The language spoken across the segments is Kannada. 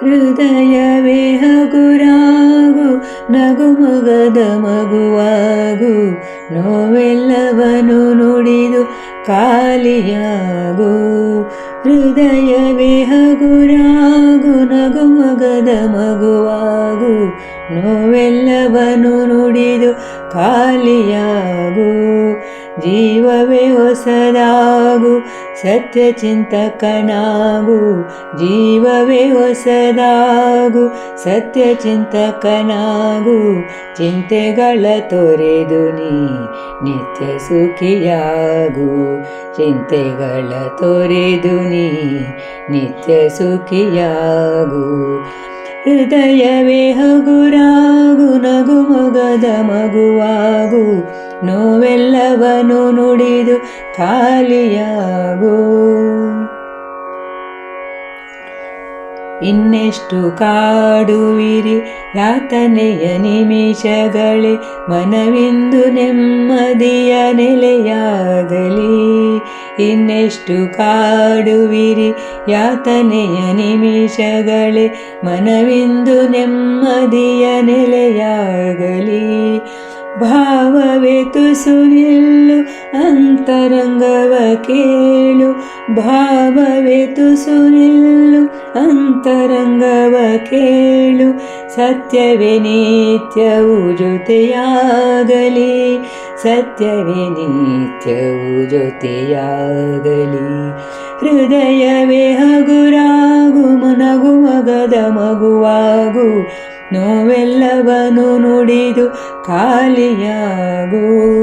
ಹೃದಯವೇ ಹಗುರಾಗು ನಗುಮೊಗದ ಮಗುವಾಗು ನೋವೆಲ್ಲವನು ನುಡಿದು ಖಾಲಿಯಾಗು. ಹೃದಯವೇ ಹಗುರಾಗು ನಗುಮೊಗದ ಮಗುವಾಗು ನೋವೆಲ್ಲವನು ಜೀವವೇ ಹೊಸದಾಗು ಸತ್ಯ ಚಿಂತಕನಾಗು ಜೀವವೇ ಹೊಸದಾಗು ಸತ್ಯ ಚಿಂತಕನಾಗು ಚಿಂತೆಗಳ ತೊರೆದು ನೀ ನಿತ್ಯ ಸುಖಿಯಾಗು. ಚಿಂತೆಗಳ ತೊರೆದು ನೀ ನಿತ್ಯ ಸುಖಿಯಾಗು. ಹೃದಯವೇ ಹಗುರಾಗು, ನಗುಮಗದ ಮಗುವಾಗು. ನೋವೆಲ್ಲವನು ನುಡಿದು ಖಾಲಿಯಾಗು. ಇನ್ನೆಷ್ಟು ಕಾಡುವಿರಿ, ಯಾತನೆಯ ನಿಮಿಷಗಳೇ, ಮನವಿಂದು ನೆಮ್ಮದಿಯ ನೆಲೆಯಾಗಲಿ. ಇನ್ನೆಷ್ಟು ಕಾಡುವಿರಿ, ಯಾತನೆಯ ನಿಮಿಷಗಳೇ, ಮನವಿಂದು ನೆಮ್ಮದಿಯ ನೆಲೆಯಾಗಲಿ. ಭಾವವೇ ತುಸು ನಿಲ್ಲು ಅಂತರಂಗವ ಕೇಳು ಭಾವವೇ ತುಸು ನಿಲ್ಲು ಅಂತರಂಗವ ಕೇಳು ಸತ್ಯವೇ ನಿತ್ಯವು ಜೊತೆಯಾಗಲಿ ಸತ್ಯವೇ ನಿತ್ಯವು ಜೊತೆಯಾಗಲಿ ಹೃದಯವೇ ಹಗುರಾಗು ಮನಗು ಮಗದ ಮಗುವಾಗು ನೋವೆಲ್ಲವನು ನುಡಿದು ಖಾಲಿಯಾಗು.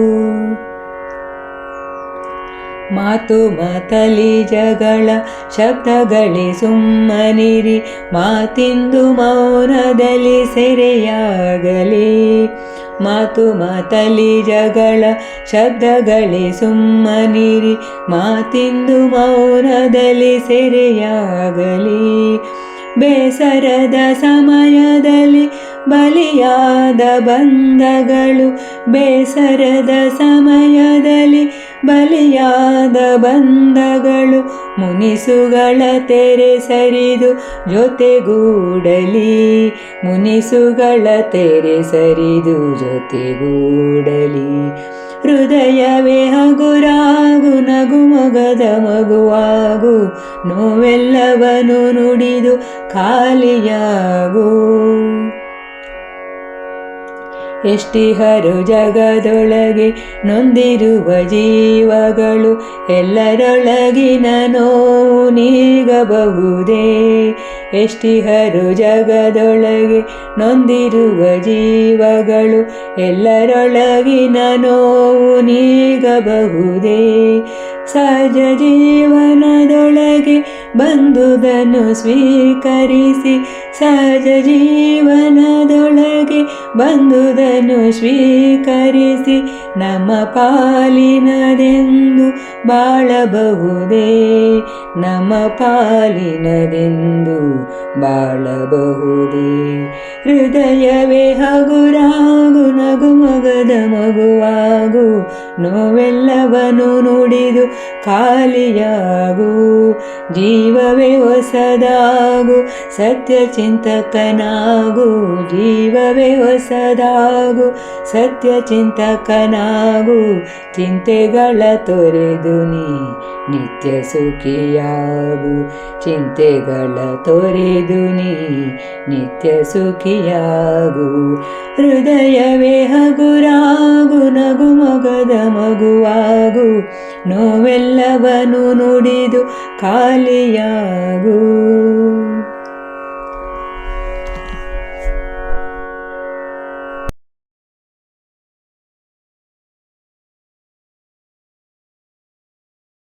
ಮಾತು ಮಾತಲಿ ಜಗಳ, ಶಬ್ದಗಳೇ ಸುಮ್ಮನಿರಿ. ಮಾತಿಂದು ಮೌನದಲ್ಲಿ ಸೆರೆಯಾಗಲಿ. ಮಾತು ಮಾತಲಿ ಜಗಳ, ಶಬ್ದಗಳೇ ಸುಮ್ಮನಿರಿ. ಮಾತಿಂದು ಮೌನದಲ್ಲಿ ಸೆರೆಯಾಗಲಿ. ಬೇಸರದ ಸಮಯದಲ್ಲಿ ಬಲಿಯಾದ ಬಂಧಗಳು, ಬೇಸರದ ಸಮಯದಲ್ಲಿ ಬಲಿಯಾದ ಬಂಧಗಳು, ಮುನಿಸುಗಳ ತೆರೆ ಸರಿದು ಜೊತೆಗೂಡಲಿ, ಮುನಿಸುಗಳ ತೆರೆ ಸರಿದು ಜೊತೆಗೂಡಲಿ. ಹೃದಯವೇ ಹಗುರಾಗು ನಗುಮೊಗದ ಮಗುವಾಗು, ನೋವೆಲ್ಲವನು ನುಡಿದು ಖಾಲಿಯಾಗು. ಎಷ್ಟಿಹರು ಜಗದೊಳಗೆ ನೊಂದಿರುವ ಜೀವಗಳು ಎಲ್ಲರೊಳಗಿನ ನೋವು ನೀಗಬಹುದೇ? ಎಷ್ಟಿಹರು ಜಗದೊಳಗೆ ನೊಂದಿರುವ ಜೀವಗಳು ಎಲ್ಲರೊಳಗಿನ ನೋವು ನೀಗಬಹುದೇ? ಸಹಜ ಜೀವನದೊಳಗೆ ಬಂದುದನ್ನು ಸ್ವೀಕರಿಸಿ ಸಹಜ ಜೀವನದೊಳಗೆ ಬಂದುದನ್ನು ಸ್ವೀಕರಿಸಿ ನಮ್ಮ ಪಾಲಿನದೆಂದು ಬಾಳಬಹುದೇ? ನಮ್ಮ ಪಾಲಿನದೆಂದು ಬಾಳಬಹುದೇ? ಹೃದಯವೇ ಹಗುರಾಗು ನಗುಮಗದ ಮಗುವಾಗು ನೋವೆಲ್ಲವನು ನುಡಿದು ಖಾಲಿಯಾಗು, ಜೀವವೇ ಹೊಸದಾಗು ಸತ್ಯ ಚಿಂತಕನಾಗು ಜೀವವೇ ಹೊಸದಾಗು ಸತ್ಯ ಚಿಂತಕನಾಗು ಚಿಂತೆಗಳ ತೊರೆದು ನೀ ನಿತ್ಯ ಸುಖಿಯಾಗು, ಚಿಂತೆಗಳ ತೊರೆದು ನೀ ನಿತ್ಯ ಸುಖಿಯಾಗು. ಹೃದಯವೇ ಹಗುರಾಗು ನಗು ಮಗದ ಮಗುವಾಗು. ನೋವೆಲ್ಲವನು ನುಡಿದು ಖಾಲಿಯಾಗು.